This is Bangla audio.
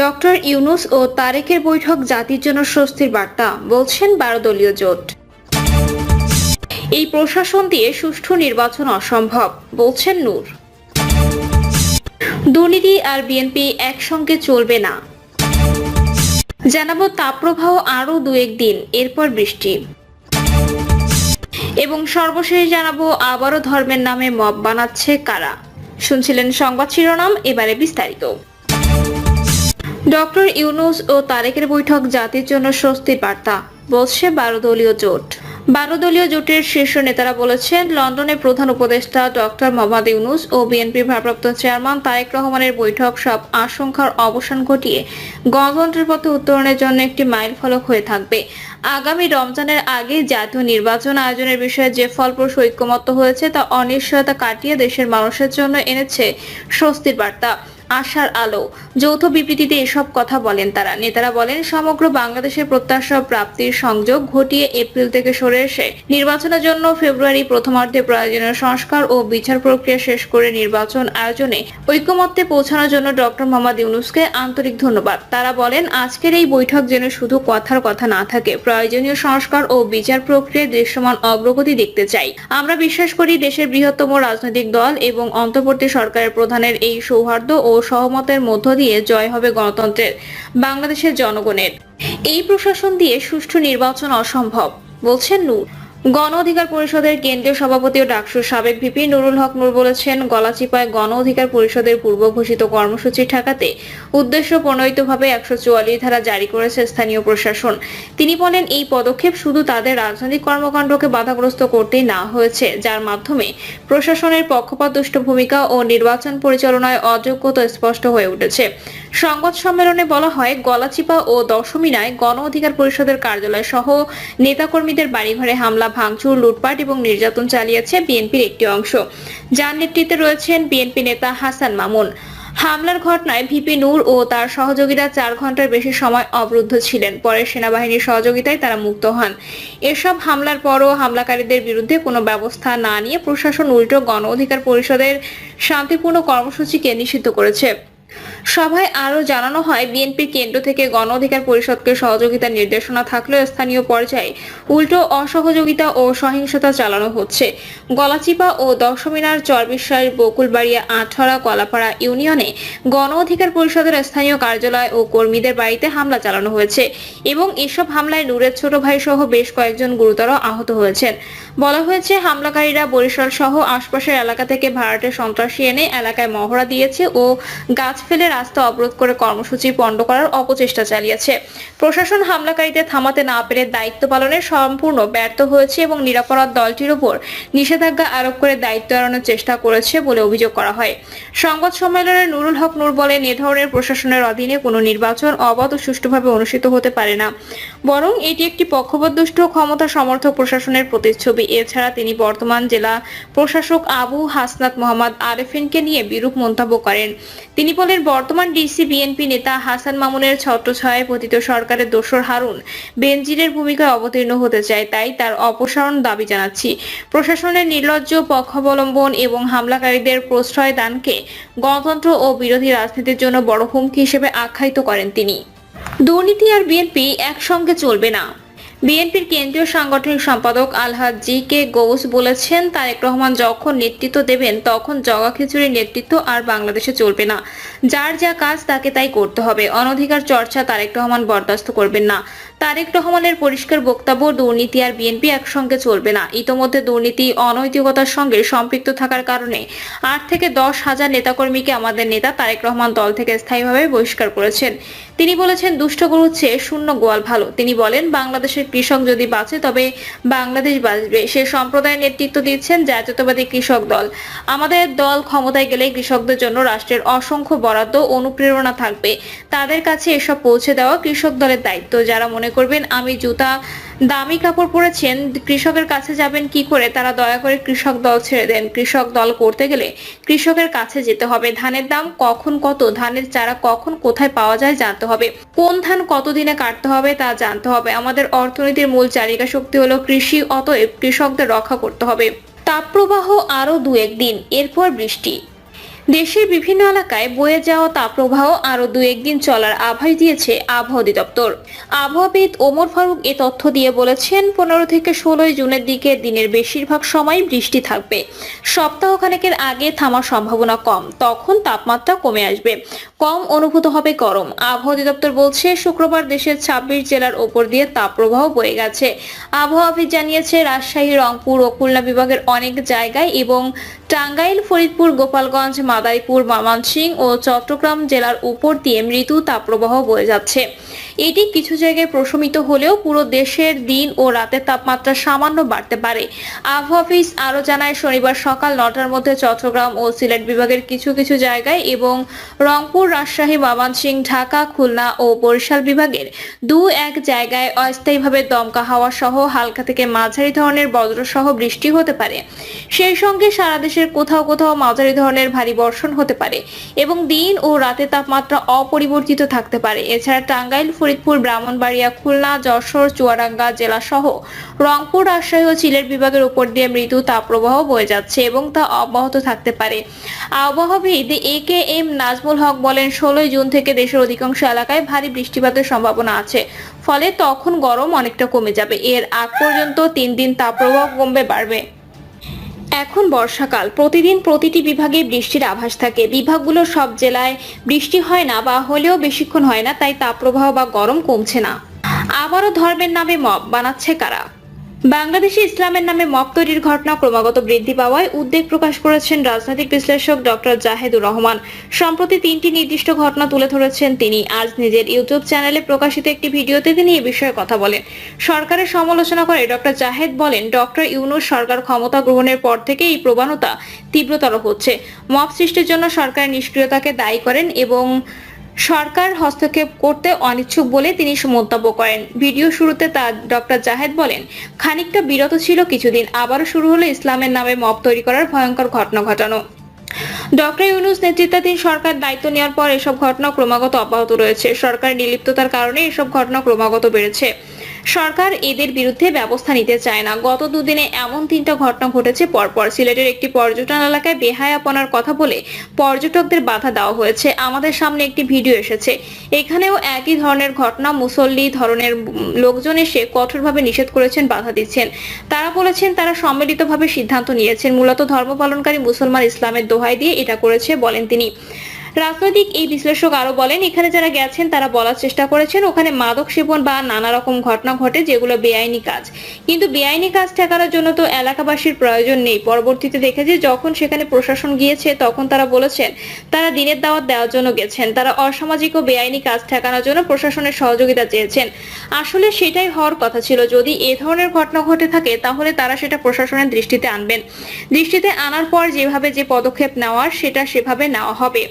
ডক্টর ইউনুস ও তারেকের বৈঠক জাতির জন্য স্বস্তির বার্তা, বলছেন বারো দলীয় জোট। এই প্রশাসন দিয়ে সুষ্ঠু নির্বাচন অসম্ভব, বলছেন নূর। দুর্নীতি আর বিএনপি একসঙ্গে চলবে না। জানাব তাপপ্রবাহ আরও দু একদিন এরপর বৃষ্টি। এবং সর্বশেষ জানাব, আবারও ধর্মের নামে মব বানাচ্ছে কারা? শুনছিলেন সংবাদ শিরোনাম, এবারে বিস্তারিত। ডক্টর ইউনুস ও তারেকের বৈঠক জাতির জন্য স্বস্তির বার্তা, বলছে বারো দলীয় জোট। বারো দলীয় জোটের শীর্ষ নেতারা বলেছেন লন্ডনে প্রধান উপদেষ্টা ডক্টর মোহাম্মদ ইউনুস ও বিএনপির ভারপ্রাপ্ত চেয়ারম্যান তারেক রহমানের বৈঠক সব আশঙ্কার অবসান ঘটিয়ে গণতন্ত্রের পথে উত্তরণের জন্য একটি মাইল ফলক হয়ে থাকবে। আগামী রমজানের আগে জাতীয় নির্বাচন আয়োজনের বিষয়ে যে ফলপ্রসূ ঐক্যমত্য হয়েছে তা অনিশ্চয়তা কাটিয়ে দেশের মানুষের জন্য এনেছে স্বস্তির বার্তা। আশার আলো। যৌথ বিবৃতিতে এসব কথা বলেন তারা। নেতারা বলেন, সমগ্র বাংলাদেশের প্রত্যাশা প্রাপ্তির সংযোগ ঘটিয়ে এপ্রিল থেকে সরে এসে নির্বাচনের জন্য ফেব্রুয়ারি প্রথমার্ধে প্রয়োজনীয় সংস্কার ও বিচার প্রক্রিয়া শেষ করে নির্বাচন আয়োজনে ঐক্যমত্যে পৌঁছানোর জন্য ডক্টর মোহাম্মদ ইউনুসকে আন্তরিক ধন্যবাদ। তারা বলেন, আজকের এই বৈঠক যেন শুধু কথার কথা না থাকে, প্রয়োজনীয় সংস্কার ও বিচার প্রক্রিয়ায় দৃশ্যমান অগ্রগতি দেখতে চাই। আমরা বিশ্বাস করি, দেশের বৃহত্তম রাজনৈতিক দল এবং অন্তর্বর্তী সরকারের প্রধানের এই সৌহার্দ্য ও সহমতের মধ্য দিয়ে জয় হবে গণতন্ত্রের, বাংলাদেশের জনগণের। এই প্রশাসন দিয়ে সুষ্ঠু নির্বাচন অসম্ভব, বলছেন নূর। গণ অধিকার পরিষদের কেন্দ্রীয় সভাপতি ও ডাকসুর সাবেক ভিপি নুরুল হক নূর বলেছেন, গলাচিপায় গণ অধিকার পরিষদের পূর্ব ঘোষিত কর্মসূচি ঠেকাতে উদ্দেশ্য প্রণোদিতভাবে একশো চুয়াল্লিশ ধারা জারি করেছে স্থানীয় প্রশাসন। তিনি বলেন, এই পদক্ষেপ শুধু তাদের রাজনৈতিক কর্মকাণ্ডকে বাধাগ্রস্ত করতেই না হয়েছে, যার মাধ্যমে প্রশাসনের পক্ষপাতদুষ্ট ভূমিকা ও নির্বাচন পরিচালনায় অযোগ্যতা স্পষ্ট হয়ে উঠেছে। সংবাদ সম্মেলনে বলা হয়, গলাচিপা ও দশমিনায় গণ অধিকার পরিষদের কার্যালয় সহ নেতাকর্মীদের বাড়িঘরে হামলা ভাঙচুর, লুটপাট এবং নির্যাতন চালিয়েছে বিএনপির একটি অংশ। যার নেতৃত্বে রয়েছেন বিএনপি নেতা হাসান মামুন। হামলার ঘটনায় ভিপি নূর ও তার সহযোগীরা চার ঘণ্টার বেশি সময় অবরুদ্ধ ছিলেন। পরে সেনাবাহিনীর সহযোগিতায় তারা মুক্ত হন। এসব হামলার পরও হামলাকারীদের বিরুদ্ধে কোনো ব্যবস্থা না নিয়ে প্রশাসন উল্টো গণ অধিকার পরিষদের শান্তিপূর্ণ কর্মসূচিকে নিষিদ্ধ করেছে। সভায় আরও জানানো হয়, বিএনপির কেন্দ্র থেকে গণ অধিকার পরিষদকে সহযোগিতার নির্দেশনা থাকলেও স্থানীয় পর্যায়ে উল্টো অসহযোগিতা ও সহিংসতা চালানো হচ্ছে। গলাচিপা ও দশমিনার চরবিশ্বাস বকুলবাড়িয়া আঠরা কলাপাড়া ইউনিয়নে গণ অধিকার পরিষদের স্থানীয় কার্যালয় ও কর্মীদের বাড়িতে হামলা চালানো হয়েছে এবং এসব হামলায় নূরের ছোট ভাই সহ বেশ কয়েকজন গুরুতর আহত হয়েছেন। বলা হয়েছে, হামলাকারীরা বরিশাল সহ আশপাশের এলাকা থেকে ভাড়াটে সন্ত্রাসী এনে এলাকায় মহড়া দিয়েছে ও গাছ ফেলে রাস্তা অবরোধ করে কর্মসূচি পণ্ড করার অপচেষ্টা চালিয়েছে। প্রশাসন হামলাকারীদের থামাতে না পেরে দায়িত্ব পালনে সম্পূর্ণ ব্যর্থ হয়েছে এবং নিরাপরাধ দলটির উপর নিষেধাজ্ঞা আরোপ করে দায়িত্ব এড়ানোর চেষ্টা করেছে বলে অভিযোগ করা হয়। সংবাদ সম্মেলনে নুরুল হক নূর বলেন, এ ধরনের প্রশাসনের অধীনে কোনো নির্বাচন অবাধ ও সুষ্ঠুভাবে অনুষ্ঠিত হতে পারে না। বরং এটি একটি পক্ষপাতদুষ্ট ক্ষমতা সমর্থক প্রশাসনের প্রতিচ্ছবি। এছাড়া তিনি বর্তমান জেলা প্রশাসক আবু হাসনাত মোহাম্মদ আরেফিনকে নিয়ে বিরূপ মন্তব্য করেন। তিনি বলেন বর্তমান ডিসি বিএনপি নেতা হাসান মামুনের ছত্রছায়ায় পতিত সরকারের দোসর হারুন বেনজিরের ভূমিকায় অবতীর্ণ হতে চায়, তাই তার অপসারণ দাবি জানাচ্ছি। প্রশাসনের নির্লজ্জ পক্ষাবলম্বন এবং হামলাকারীদের প্রশ্রয় দানকে গণতন্ত্র ও বিরোধী রাজনীতির জন্য বড় হুমকি হিসেবে আখ্যায়িত করেন তিনি। দুর্নীতি আর বিএনপি একসঙ্গে চলবে না। বিএনপির কেন্দ্রীয় সাংগঠনিক সম্পাদক আলহাজ জি কে গৌস বলেছেন, তারেক রহমান যখন নেতৃত্ব দেবেন, তখন জগা খিচুড়ির নেতৃত্ব আর বাংলাদেশে চলবে না। যার যা কাজ, তাকে তাই করতে হবে। অনধিকার চর্চা তারেক রহমান বরদাস্ত করবেন না। তারেক রহমানের পরিষ্কার বক্তব্য দুর্নীতি আর বিএনপি একসঙ্গে চলবে না। ইতোমধ্যে দুর্নীতি, অনৈতিকতার সঙ্গে সম্পৃক্ত থাকার কারণে আট থেকে দশ হাজার নেতাকর্মীকে আমাদের নেতা তারেক রহমান দল থেকে স্থায়ীভাবে বহিষ্কার করেছেন। তিনি বলেছেন, দুষ্ট চেয়ে শূন্য গোয়াল ভালো। তিনি বলেন, বাংলাদেশের কৃষক যদি বাঁচে, তবে বাংলাদেশ বাঁচবে। সে সম্প্রদায়ের নেতৃত্ব দিচ্ছেন জাতীয়তাবাদী কৃষক দল। আমাদের দল ক্ষমতায় গেলে কৃষকদের জন্য রাষ্ট্রের অসংখ্য বরাদ্দ অনুপ্রেরণা থাকবে। তাদের কাছে এসব পৌঁছে দেওয়া কৃষক দলের দায়িত্ব। যারা মনে করবেন, আমি জুতা, দামি কাপড় পরেছেন, কৃষকের কাছে যাবেন কি করে? তারা দয়া করে কৃষক দল ছেড়ে দেন। কৃষক দল করতে গেলে কৃষকের কাছে যেতে হবে। ধানের দাম কখন কত? ধানের চারা কখন কোথায় পাওয়া যায় জানতে হবে। কোন ধান কতদিনে কাটতে হবে তা জানতে হবে। আমাদের অর্থনীতির মূল চালিকা শক্তি হলো কৃষি, অতএব কৃষকদের রক্ষা করতে হবে। তাপপ্রবাহ আরও দু একদিন এরপর বৃষ্টি। দেশের বিভিন্ন এলাকায় বয়ে যাওয়া তাপপ্রবাহ আরও দু একদিন চলার আভাস দিয়েছে আবহাওয়া অধিদপ্তর। আবহাওয়াবিদ ওমর ফারুক এ তথ্য দিয়ে বলেছেন, পনেরো থেকে ষোলোই জুনের দিকে দিনের বেশিরভাগ সময় বৃষ্টি থাকবে। সপ্তাহখানেকের আগে থামার সম্ভাবনা কম, তখন তাপমাত্রা কমে আসবে। কম অনুভূত হবে গরম। আবহাওয়া অধিদপ্তর বলছে, শুক্রবার দেশের ছাব্বিশ জেলার ওপর দিয়ে তাপপ্রবাহ বয়ে গেছে। আবহাওয়া অফিস জানিয়েছে, রাজশাহী, রংপুর ও খুলনা বিভাগের অনেক জায়গায় এবং টাঙ্গাইল, ফরিদপুর, গোপালগঞ্জ মাদারীপুর মামানসিং ও চট্টগ্রাম জেলার উপর দিয়ে মৃদু তাপপ্রবাহ বয়ে যাচ্ছে। এটি কিছু জায়গায় প্রশমিত হলেও পুরো দেশের দিন ও রাতের তাপমাত্রা সামান্য বাড়তে পারে। আবহাওয়া অফিস আরও জানায়, শনিবার সকাল নটার মধ্যে চট্টগ্রাম ও সিলেট বিভাগের কিছু কিছু জায়গায় এবং রংপুর, রাজশাহী ময়মনসিংহ ঢাকা, খুলনা ও বরিশাল বিভাগের দু এক জায়গায় অস্থায়ীভাবে দমকা হাওয়া সহ হালকা থেকে মাঝারি ধরনের বজ্রসহ বৃষ্টি হতে পারে। সেই সঙ্গে সারা দেশের কোথাও কোথাও মাঝারি ধরনের ভারী বর্ষণ হতে পারে এবং দিন ও রাতে তাপমাত্রা অপরিবর্তিত থাকতে পারে। এছাড়া টাঙ্গাইল ফরিদপুর, ব্রাহ্মণবাড়িয়া, খুলনা, যশোর, চুয়াডাঙ্গা জেলা সহ রংপুর, রাজশাহী ও চিলের বিভাগের উপর দিয়ে মৃদু তাপপ্রবাহ বয়ে যাচ্ছে এবং তা অব্যাহত থাকতে পারে। আবহাওয়াবিদ এ কে এম নাজমুল হক বলেন, ষোলোই জুন থেকে দেশের অধিকাংশ এলাকায় ভারী বৃষ্টিপাতের সম্ভাবনা আছে, ফলে তখন গরম অনেকটা কমে যাবে। এর আগ পর্যন্ত তিন দিন তাপপ্রবাহ কমবে, বাড়বে। এখন বর্ষাকাল। প্রতিদিন প্রতিটি বিভাগে বৃষ্টির আভাস থাকে। বিভাগগুলো সব জেলায় বৃষ্টি হয় না বা হলেও বেশিক্ষণ হয় না, তাই তাপ প্রবাহ বা গরম কমছে না। আবারও ধর্মের নামে মব, বানাচ্ছে কারা? বাংলাদেশে ইসলামের নামে মব তৈরির ঘটনা ক্রমাগত বৃদ্ধি পাওয়ায় উদ্বেগ প্রকাশ করেছেন রাজনৈতিক বিশ্লেষক ডক্টর জাহেদুর রহমান। সম্প্রতি তিনটি নির্দিষ্ট ঘটনা তুলে ধরেছেন তিনি। আজ নিজের ইউটিউব চ্যানেলে প্রকাশিত একটি ভিডিওতে তিনি এ বিষয়ে কথা বলেন। সরকারের সমালোচনা করে ডক্টর জাহেদ বলেন, ডক্টর ইউনুস সরকার ক্ষমতা গ্রহণের পর থেকে এই প্রবণতা তীব্রতর হচ্ছে। মব সৃষ্টির জন্য সরকারের নিষ্ক্রিয়তাকে দায়ী করেন এবং সরকার হস্তক্ষেপ করতে অনিচ্ছুক বলে তিনি মন্তব্য করেন। ভিডিও শুরুতে তা ডক্টর জাহেদ বলেন, খানিকটা বিরত ছিল কিছুদিন, আবারও শুরু হলো ইসলামের নামে মব তৈরি করার ভয়ঙ্কর ঘটনা ঘটানো। ডক্টর ইউনুস নেতৃত্বাধীন সরকার দায়িত্ব নেওয়ার পর এসব ঘটনা ক্রমাগত অব্যাহত রয়েছে। সরকারের নিলিপ্ততার কারণে এসব ঘটনা ক্রমাগত বেড়েছে। সরকার এদের বিরুদ্ধে ব্যবস্থা নিতে চায় না। গত দুদিনে এমন তিনটা ঘটনা ঘটেছে, পরপর সিলেটের একটি পর্যটন এলাকায় বেহায়াপনার কথা বলে পর্যটকদের বাধা দেওয়া হয়েছে। আমাদের সামনে একটি ভিডিও এসেছে। এখানেও একই ধরনের ঘটনা, মুসল্লি ধরনের লোকজন এসে কঠোরভাবে নিষেধ করেছেন, বাধা দিচ্ছেন। তারা বলেছেন, তারা সম্মিলিতভাবে সিদ্ধান্ত নিয়েছেন। মূলত ধর্ম পালনকারী মুসলমান ইসলামের দোহাই দিয়ে এটা করেছে বলেন তিনি। রাজনৈতিক এই বিশ্লেষক আরও বলেন, এখানে যারা গেছেন তারা বলার চেষ্টা করেছেন, ওখানে মাদক সেবন বা নানা রকম ঘটনা ঘটে যেগুলো বেআইনি কাজ। কিন্তু বেআইনি কাজ ঠেকানোর জন্য তো এলাকাবাসীর প্রয়োজন নেই। পরবর্তীতে দেখেছি যখন সেখানে প্রশাসন গিয়েছে, তখন তারা বলেছেন তারা দিনের দাওয়াত দেওয়ার জন্য গেছেন। তারা অসামাজিক ও বেআইনি কাজ ঠেকানোর জন্য প্রশাসনের সহযোগিতা চেয়েছেন। আসলে সেটাই হওয়ার কথা ছিল। যদি এ ধরনের ঘটনা ঘটে থাকে, তাহলে তারা সেটা প্রশাসনের দৃষ্টিতে আনবেন। দৃষ্টিতে আনার পর যেভাবে যে পদক্ষেপ নেওয়ার, সেটা সেভাবে নেওয়া হবে।